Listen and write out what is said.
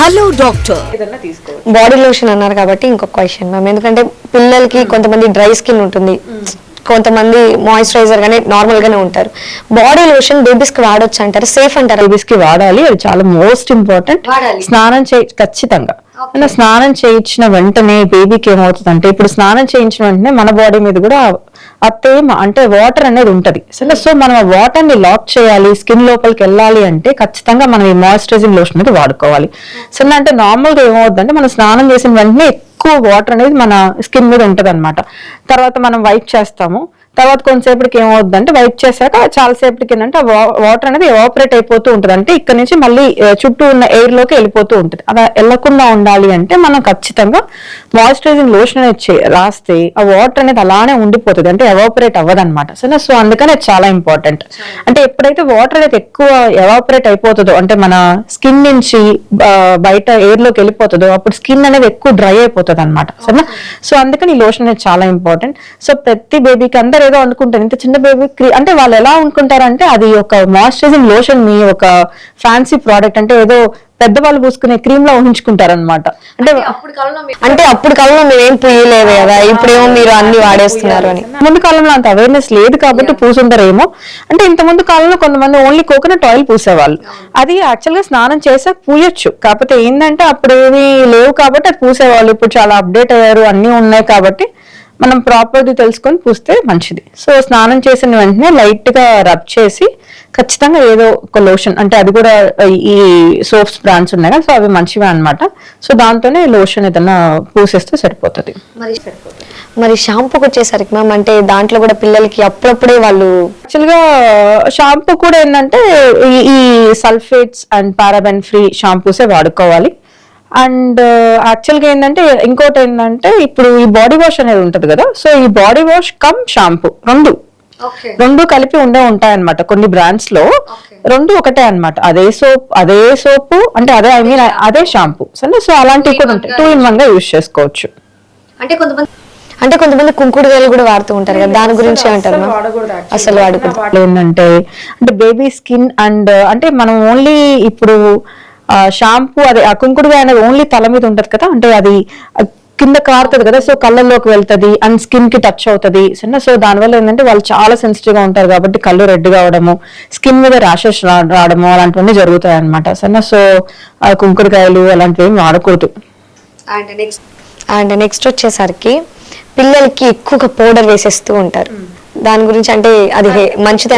Hello doctor body lotion అన్నారు కాబట్టి ఇంకొక క్వశ్చన్ మ్యామ్ ఎందుకంటే పిల్లలకి కొంతమంది డ్రై స్కిన్ ఉంటుంది. కొంతమంది మాయిశ్చరైజర్ గానే నార్మల్ గానే ఉంటారు. బాడీ లోషన్ బేబీస్కి వాడొచ్చు అంటారు? సేఫ్ అంటారు? బేబీస్కి వాడాలి. అది చాలా మోస్ట్ ఇంపార్టెంట్. స్నానం చేయ ఖచ్చితంగా. అలా స్నానం చేయించిన వెంటనే బేబీకి ఏమవుతుంది అంటే ఇప్పుడు స్నానం చేయించిన వెంటనే మన బాడీ మీద కూడా ఆ తేమ అంటే వాటర్ అనేది ఉంటది. సరే సో మనం ఆ వాటర్ని లాక్ చేయాలి స్కిన్ లోపలికి వెళ్ళాలి అంటే ఖచ్చితంగా మనం ఈ మాయిశ్చరైజింగ్ లోషన్ అనేది వాడుకోవాలి. సరే అంటే నార్మల్గా ఏమవుతుందంటే మనం స్నానం చేసిన వెంటనే ఎక్కువ వాటర్ అనేది మన స్కిన్ మీద ఉంటది తర్వాత మనం వైప్ చేస్తాము. తర్వాత కొంతసేపటికి ఏమవుతుందంటే వైప్ చేశాక చాలా సేపటికి ఏంటంటే వాటర్ అనేది ఎవాపరేట్ అయిపోతూ ఉంటుంది. అంటే ఇక్కడ నుంచి మళ్ళీ చుట్టూ ఉన్న ఎయిర్లోకి వెళ్ళిపోతూ ఉంటుంది. అలా వెళ్ళకుండా ఉండాలి అంటే మనం ఖచ్చితంగా మాయిశ్చరైజింగ్ లోషన్ అనేది రాస్తే ఆ వాటర్ అనేది అలానే ఉండిపోతుంది. అంటే ఎవాపరేట్ అవ్వదు అనమాట సరే సో అందుకని అది చాలా ఇంపార్టెంట్ అంటే ఎప్పుడైతే వాటర్ అనేది ఎక్కువ ఎవాపరేట్ అయిపోతుందో అంటే మన స్కిన్ నుంచి బయట ఎయిర్లోకి వెళ్ళిపోతుందో అప్పుడు స్కిన్ అనేది ఎక్కువ డ్రై అయిపోతుంది అనమాట సరేనా సో అందుకని ఈ లోషన్ అనేది చాలా ఇంపార్టెంట్ సో ప్రతి బేబీకి అందరు ఏదో అనుకుంటారు ఇంత చిన్న బేబీ అంటే వాళ్ళు ఎలా అనుకుంటారంటే అది ఒక మాయిశ్చరైజింగ్ లోషన్ని ఒక ఫ్యాన్సీ ప్రోడక్ట్ అంటే ఏదో పెద్దవాళ్ళు పూసుకునే క్రీమ్ లా ఊహించుకుంటారు అనమాట అంటే అంటే అప్పుడు కాలంలో మీరు ఏం పుయ్యలేదు కదా ఇప్పుడేమో మీరు అన్ని వాడేస్తున్నారు అని. ముందు కాలంలో అంత అవేర్నెస్ లేదు కాబట్టి పూసుంటారేమో. అంటే ఇంత ముందు కాలంలో కొంతమంది ఓన్లీ కోకోనట్ ఆయిల్ పూసేవాళ్ళు. అది యాక్చువల్గా స్నానం చేసాక పూయొచ్చు. కాకపోతే ఏంటంటే అప్పుడు ఏమీ లేవు కాబట్టి అది పూసేవాళ్ళు. ఇప్పుడు చాలా అప్డేట్ అయ్యారు అన్ని ఉన్నాయి కాబట్టి మనం ప్రాపర్ది తెలుసుకొని పూస్తే మంచిది. సో స్నానం చేసిన వెంటనే లైట్గా రబ్ చేసి ఖచ్చితంగా ఏదో ఒక లోషన్ అంటే అది కూడా ఈ సోప్స్ బ్రాండ్స్ ఉన్నాయి కదా సో అవి మంచివే అన్నమాట. సో దాంతోనే లోషన్ ఏదైనా పూసేస్తే సరిపోతుంది. మరి షాంపూకి వచ్చేసరికి మ్యామ్ అంటే దాంట్లో కూడా పిల్లలకి అప్పుడప్పుడే వాళ్ళు యాక్చువల్గా షాంపూ కూడా ఏంటంటే ఈ సల్ఫేట్స్ అండ్ పారాబెన్ ఫ్రీ షాంపూసే వాడుకోవాలి. అండ్ యాక్చువల్గా ఏంటంటే ఇంకోటి ఏంటంటే ఇప్పుడు ఈ బాడీ వాష్ అనేది ఉంటది కదా సో ఈ బాడీ వాష్ కమ్ షాంపూ రెండు. రెండు కలిపి ఉండే ఉంటాయన్నమాట కొన్ని బ్రాండ్స్లో. రెండు ఒకటే అన్నమాట. అదే సోప్ అదే సోపు అంటే అదే ఐ మీన్ అదే షాంపూ సరే సో అలాంటివి కూడా ఉంటాయి. టూ ఇన్ వన్గా యూస్ చేసుకోవచ్చు. అంటే కొంతమంది అంటే కొంతమంది కుంకుడుగాయలు కూడా వాడుతూ ఉంటారు కదా దాని గురించి actually. అసలు వాడకూడదు. ఏంటంటే అంటే బేబీ స్కిన్ అండ్ అంటే మనం ఓన్లీ ఇప్పుడు షాంపూ అదే ఆ కుంకుడుగా అనేది ఓన్లీ తల మీద ఉంటది కదా అంటే అది కింద కారుతుంది కదా సో కళ్ళల్లోకి వెళ్తది అండ్ స్కిన్కి టచ్ అవుతుంది. సరేనా సో దానివల్ల ఏంటంటే వాళ్ళు చాలా సెన్సిటివ్గా ఉంటారు కాబట్టి కళ్ళు రెడ్ కావడము స్కిన్ మీద ర్యాషెస్ రావడము అలాంటివన్నీ జరుగుతాయి అనమాట సరేనా సో ఆ కుంకుడుకాయలు అలాంటివి ఏం వాడకూడదు. అండ్ నెక్స్ట్ వచ్చేసరికి పిల్లలకి ఎక్కువగా పౌడర్ వేసేస్తూ ఉంటారు. దాని గురించి అంటే అది మంచిది